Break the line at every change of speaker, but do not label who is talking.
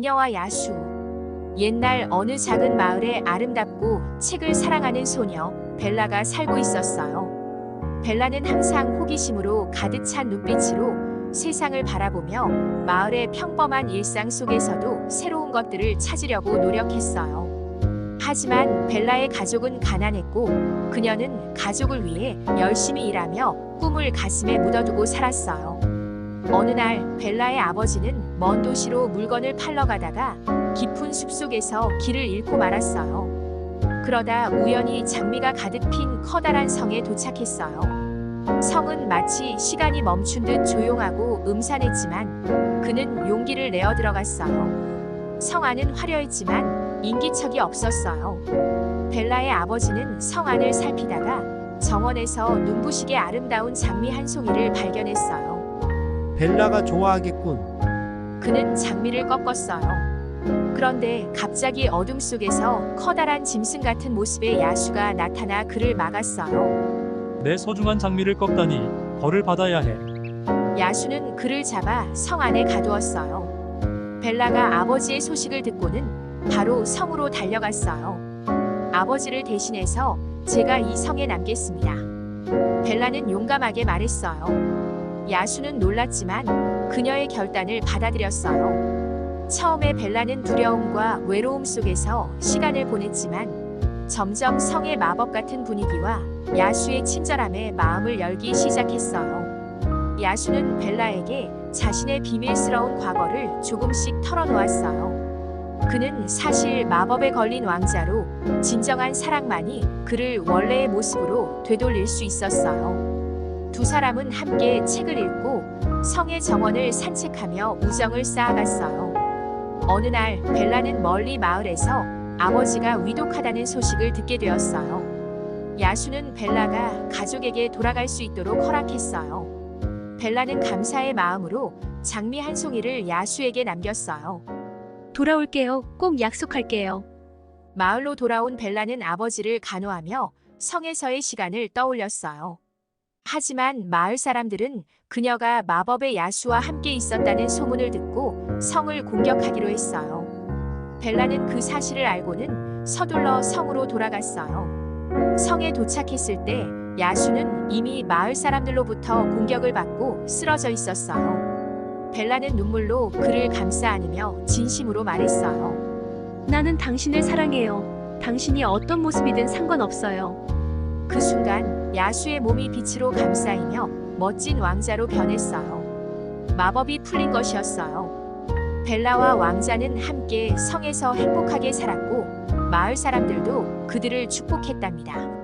미녀와 야수. 옛날 어느 작은 마을에 아름답고 책을 사랑하는 소녀 벨라가 살고 있었어요. 벨라는 항상 호기심으로 가득 찬 눈빛으로 세상을 바라보며 마을의 평범한 일상 속에서도 새로운 것들을 찾으려고 노력했어요. 하지만 벨라의 가족은 가난했고 그녀는 가족을 위해 열심히 일하며 꿈을 가슴에 묻어두고 살았어요. 어느 날 벨라의 아버지는 먼 도시로 물건을 팔러 가다가 깊은 숲속에서 길을 잃고 말았어요. 그러다 우연히 장미가 가득 핀 커다란 성에 도착했어요. 성은 마치 시간이 멈춘 듯 조용하고 음산했지만 그는 용기를 내어 들어갔어요. 성 안은 화려했지만 인기척이 없었어요. 벨라의 아버지는 성 안을 살피다가 정원에서 눈부시게 아름다운 장미 한 송이를 발견했어요.
벨라가 좋아하겠군.
그는 장미를 꺾었어요. 그런데 갑자기 어둠 속에서 커다란 짐승 같은 모습의 야수가 나타나 그를 막았어요.
내 소중한 장미를 꺾다니 벌을 받아야 해.
야수는 그를 잡아 성 안에 가두었어요. 벨라가 아버지의 소식을 듣고는 바로 성으로 달려갔어요. 아버지를 대신해서 제가 이 성에 남겠습니다. 벨라는 용감하게 말했어요. 야수는 놀랐지만 그녀의 결단을 받아들였어요. 처음에 벨라는 두려움과 외로움 속에서 시간을 보냈지만 점점 성의 마법 같은 분위기와 야수의 친절함에 마음을 열기 시작했어요. 야수는 벨라에게 자신의 비밀스러운 과거를 조금씩 털어놓았어요. 그는 사실 마법에 걸린 왕자로 진정한 사랑만이 그를 원래의 모습으로 되돌릴 수 있었어요. 두 사람은 함께 책을 읽고 성의 정원을 산책하며 우정을 쌓아갔어요. 어느 날 벨라는 멀리 마을에서 아버지가 위독하다는 소식을 듣게 되었어요. 야수는 벨라가 가족에게 돌아갈 수 있도록 허락했어요. 벨라는 감사의 마음으로 장미 한 송이를 야수에게 남겼어요.
돌아올게요. 꼭 약속할게요.
마을로 돌아온 벨라는 아버지를 간호하며 성에서의 시간을 떠올렸어요. 하지만 마을 사람들은 그녀가 마법의 야수와 함께 있었다는 소문을 듣고 성을 공격하기로 했어요. 벨라는 그 사실을 알고는 서둘러 성으로 돌아갔어요. 성에 도착했을 때 야수는 이미 마을 사람들로부터 공격을 받고 쓰러져 있었어요. 벨라는 눈물로 그를 감싸 안으며 진심으로 말했어요.
나는 당신을 사랑해요. 당신이 어떤 모습이든 상관없어요.
그 순간 야수의 몸이 빛으로 감싸이며 멋진 왕자로 변했어요. 마법이 풀린 것이었어요. 벨라와 왕자는 함께 성에서 행복하게 살았고 마을 사람들도 그들을 축복했답니다.